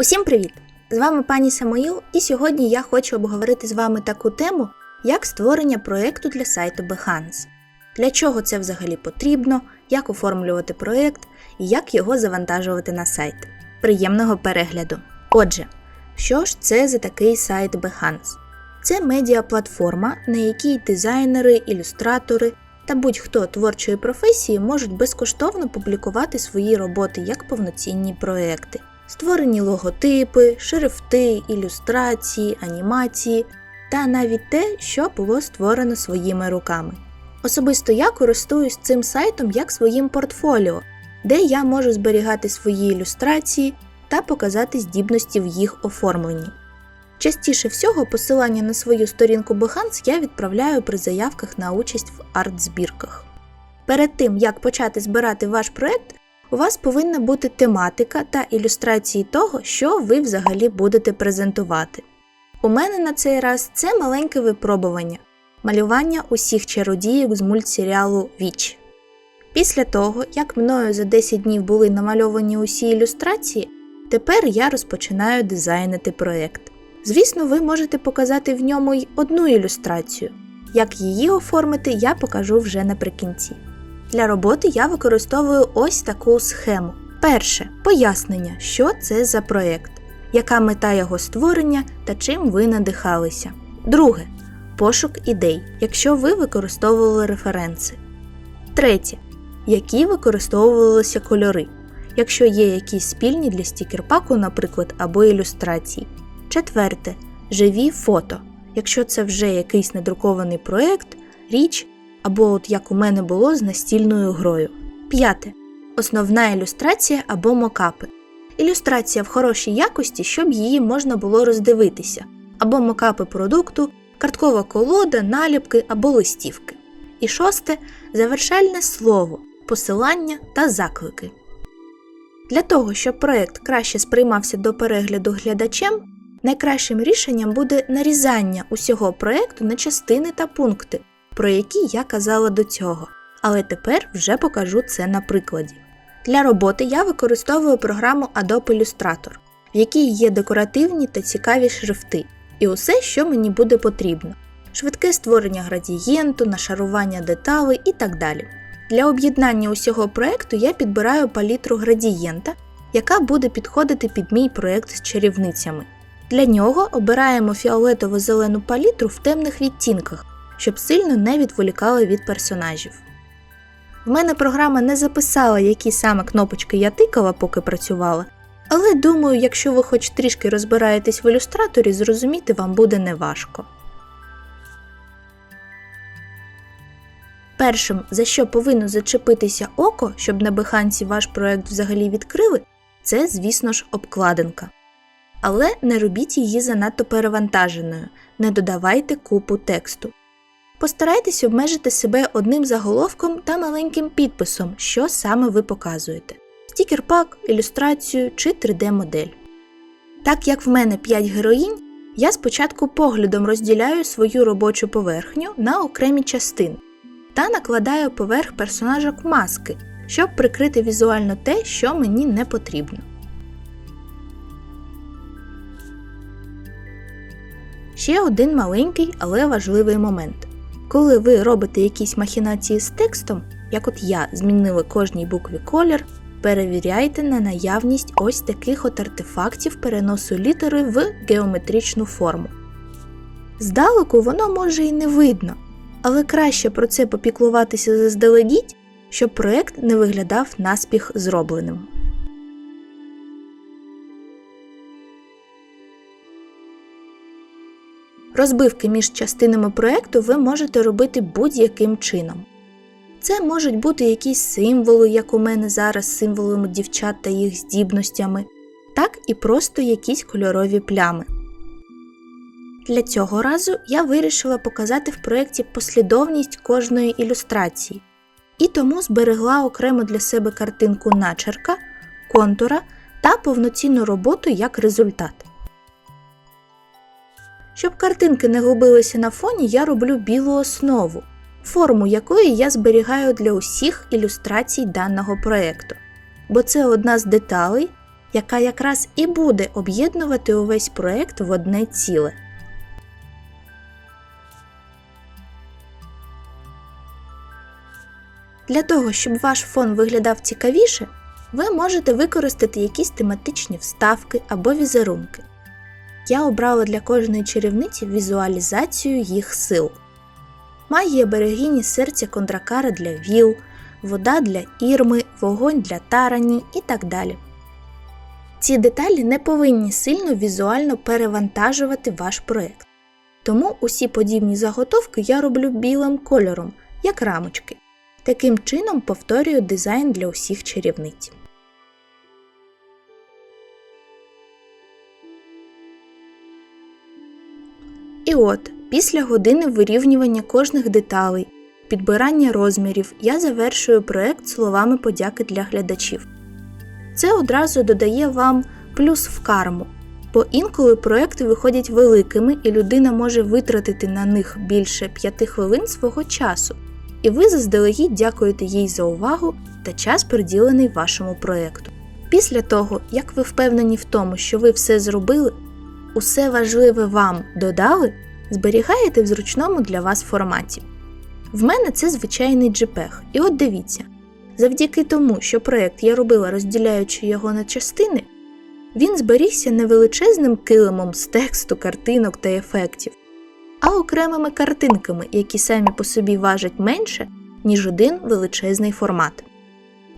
Усім привіт! З вами пані Самоїл, і сьогодні я хочу обговорити з вами таку тему, як створення проєкту для сайту Behance. Для чого це взагалі потрібно, як оформлювати проєкт і як його завантажувати на сайт. Приємного перегляду! Отже, що ж це за такий сайт Behance? Це медіаплатформа, на якій дизайнери, ілюстратори та будь-хто творчої професії можуть безкоштовно публікувати свої роботи як повноцінні проекти. Створені логотипи, шрифти, ілюстрації, анімації та навіть те, що було створено своїми руками. Особисто я користуюсь цим сайтом як своїм портфоліо, де я можу зберігати свої ілюстрації та показати здібності в їх оформленні. Частіше всього посилання на свою сторінку Behance я відправляю при заявках на участь в арт-збірках. Перед тим, як почати збирати ваш проект, у вас повинна бути тематика та ілюстрації того, що ви взагалі будете презентувати. У мене на цей раз це маленьке випробування малювання усіх чародіїв з мультсеріалу Віч. Після того, як мною за 10 днів були намальовані усі ілюстрації, тепер я розпочинаю дизайнити проєкт. Звісно, ви можете показати в ньому й одну ілюстрацію. Як її оформити, я покажу вже наприкінці. Для роботи я використовую ось таку схему. Перше пояснення, що це за проєкт, яка мета його створення та чим ви надихалися. Друге пошук ідей, якщо ви використовували референси. Третє. Які використовувалися кольори, якщо є якісь спільні для стікерпаку, наприклад, або ілюстрації. Четверте живі фото. Якщо це вже якийсь недрукований проєкт, річ або, от як у мене було з настільною грою. П'яте. Основна ілюстрація або мокапи. Ілюстрація в хорошій якості, щоб її можна було роздивитися, або мокапи продукту, карткова колода, наліпки або листівки. І шосте завершальне слово, посилання та заклики. Для того, щоб проєкт краще сприймався до перегляду глядачем, найкращим рішенням буде нарізання усього проєкту на частини та пункти, про які я казала до цього. Але тепер вже покажу це на прикладі. Для роботи я використовую програму Adobe Illustrator, в якій є декоративні та цікаві шрифти, і усе, що мені буде потрібно: швидке створення градієнту, нашарування деталей і так далі. Для об'єднання усього проєкту я підбираю палітру градієнта, яка буде підходити під мій проєкт з чарівницями. Для нього обираємо фіолетово-зелену палітру в темних відтінках, щоб сильно не відволікали від персонажів. В мене програма не записала, які саме кнопочки я тикала, поки працювала, але думаю, якщо ви хоч трішки розбираєтесь в ілюстраторі, зрозуміти вам буде неважко. Першим, за що повинно зачепитися око, щоб на биханці ваш проект взагалі відкрили, це, звісно ж, обкладинка. Але не робіть її занадто перевантаженою, не додавайте купу тексту. Постарайтесь обмежити себе одним заголовком та маленьким підписом, що саме ви показуєте: стікер-пак, ілюстрацію чи 3D-модель. Так як в мене 5 героїнь, я спочатку поглядом розділяю свою робочу поверхню на окремі частини та накладаю поверх персонажок маски, щоб прикрити візуально те, що мені не потрібно. Ще один маленький, але важливий момент. Коли ви робите якісь махінації з текстом, як от я змінила кожній букві колір, перевіряйте на наявність ось таких от артефактів переносу літери в геометричну форму. Здалеку воно може і не видно, але краще про це попіклуватися заздалегідь, щоб проект не виглядав наспіх зробленим. Розбивки між частинами проекту ви можете робити будь-яким чином. Це можуть бути якісь символи, як у мене зараз символами дівчат та їх здібностями, так і просто якісь кольорові плями. Для цього разу я вирішила показати в проєкті послідовність кожної ілюстрації, і тому зберегла окремо для себе картинку начерка, контура та повноцінну роботу як результат. Щоб картинки не губилися на фоні, я роблю білу основу, форму якої я зберігаю для усіх ілюстрацій даного проєкту, бо це одна з деталей, яка якраз і буде об'єднувати увесь проект в одне ціле. Для того, щоб ваш фон виглядав цікавіше, ви можете використати якісь тематичні вставки або візерунки. Я обрала для кожної чарівниці візуалізацію їх сил. Магія берегині серця кондракара для віл, вода для ірми, вогонь для тарані і так далі. Ці деталі не повинні сильно візуально перевантажувати ваш проект. Тому усі подібні заготовки я роблю білим кольором, як рамочки. Таким чином повторюю дизайн для усіх чарівниць. І от, після години вирівнювання кожних деталей, підбирання розмірів, я завершую проект словами подяки для глядачів. Це одразу додає вам плюс в карму, бо інколи проекти виходять великими і людина може витратити на них більше 5 хвилин свого часу, і ви заздалегідь дякуєте їй за увагу та час приділений вашому проекту. Після того, як ви впевнені в тому, що ви все зробили, усе важливе вам додали, зберігаєте в зручному для вас форматі. В мене це звичайний JPEG. І от дивіться, завдяки тому, що проєкт я робила розділяючи його на частини, він зберігся не величезним килимом з тексту, картинок та ефектів, а окремими картинками, які самі по собі важать менше, ніж один величезний формат.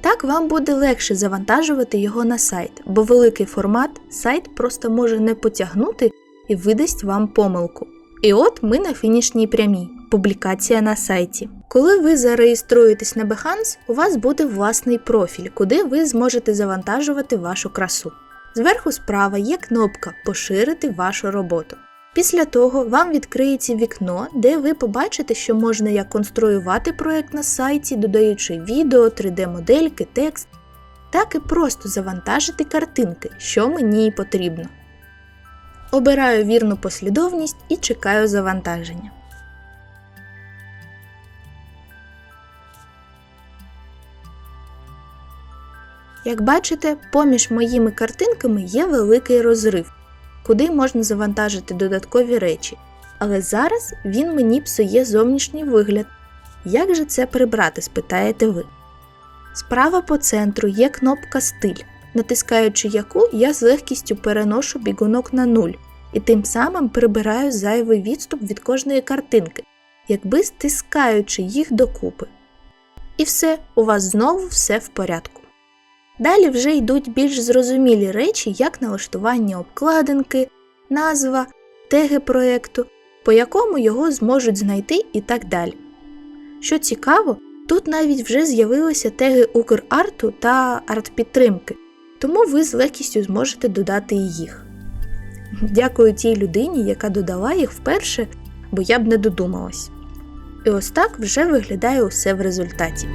Так вам буде легше завантажувати його на сайт, бо великий формат сайт просто може не потягнути і видасть вам помилку. І от ми на фінішній прямій публікація на сайті. Коли ви зареєструєтесь на Behance, у вас буде власний профіль, куди ви зможете завантажувати вашу красу. Зверху справа є кнопка Поширити вашу роботу. Після того вам відкриється вікно, де ви побачите, що можна як конструювати проект на сайті, додаючи відео, 3D-модельки, текст, так і просто завантажити картинки, що мені і потрібно. Обираю вірну послідовність і чекаю завантаження. Як бачите, поміж моїми картинками є великий розрив, куди можна завантажити додаткові речі. Але зараз він мені псує зовнішній вигляд. Як же це прибрати, спитаєте ви? Справа по центру є кнопка Стиль, натискаючи яку я з легкістю переношу бігунок на нуль і тим самим прибираю зайвий відступ від кожної картинки, якби стискаючи їх докупи. І все, у вас знову все в порядку. Далі вже йдуть більш зрозумілі речі, як налаштування обкладинки, назва, теги проєкту, по якому його зможуть знайти і так далі. Що цікаво, тут навіть вже з'явилися теги Украрту та артпідтримки, тому ви з легкістю зможете додати і їх. Дякую тій людині, яка додала їх вперше, бо я б не додумалась. І ось так вже виглядає усе в результаті.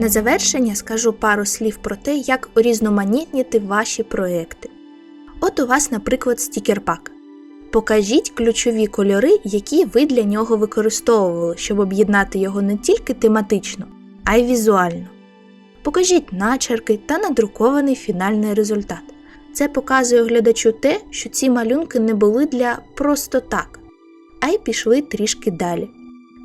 На завершення скажу пару слів про те, як урізноманітніти ваші проекти. От у вас, наприклад, стікерпак. Покажіть ключові кольори, які ви для нього використовували, щоб об'єднати його не тільки тематично, а й візуально. Покажіть начерки та надрукований фінальний результат. Це показує глядачу те, що ці малюнки не були для просто так, а й пішли трішки далі.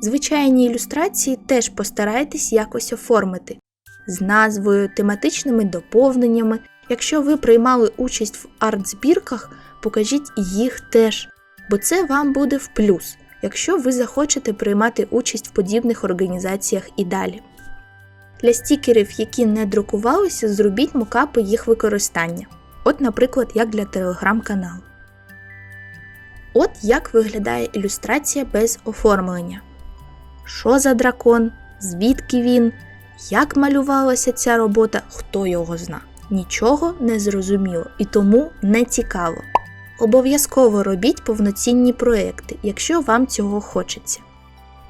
Звичайні ілюстрації теж постарайтесь якось оформити з назвою, тематичними доповненнями. Якщо ви приймали участь в арт-збірках, покажіть їх теж, бо це вам буде в плюс, якщо ви захочете приймати участь в подібних організаціях і далі. Для стікерів, які не друкувалися, зробіть мокапи їх використання. От, наприклад, як для телеграм-каналу. От як виглядає ілюстрація без оформлення. Що за дракон, звідки він, як малювалася ця робота, хто його зна. Нічого не зрозуміло і тому не цікаво. Обов'язково робіть повноцінні проекти, якщо вам цього хочеться.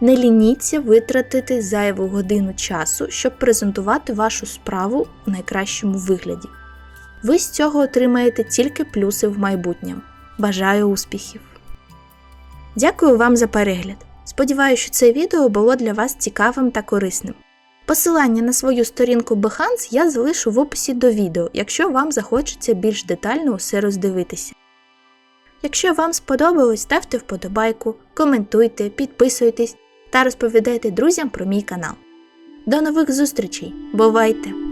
Не лініться витратити зайву годину часу, щоб презентувати вашу справу у найкращому вигляді. Ви з цього отримаєте тільки плюси в майбутньому. Бажаю успіхів! Дякую вам за перегляд! Сподіваюся, що це відео було для вас цікавим та корисним. Посилання на свою сторінку Behance я залишу в описі до відео, якщо вам захочеться більш детально усе роздивитися. Якщо вам сподобалось, ставте вподобайку, коментуйте, підписуйтесь та розповідайте друзям про мій канал. До нових зустрічей! Бувайте!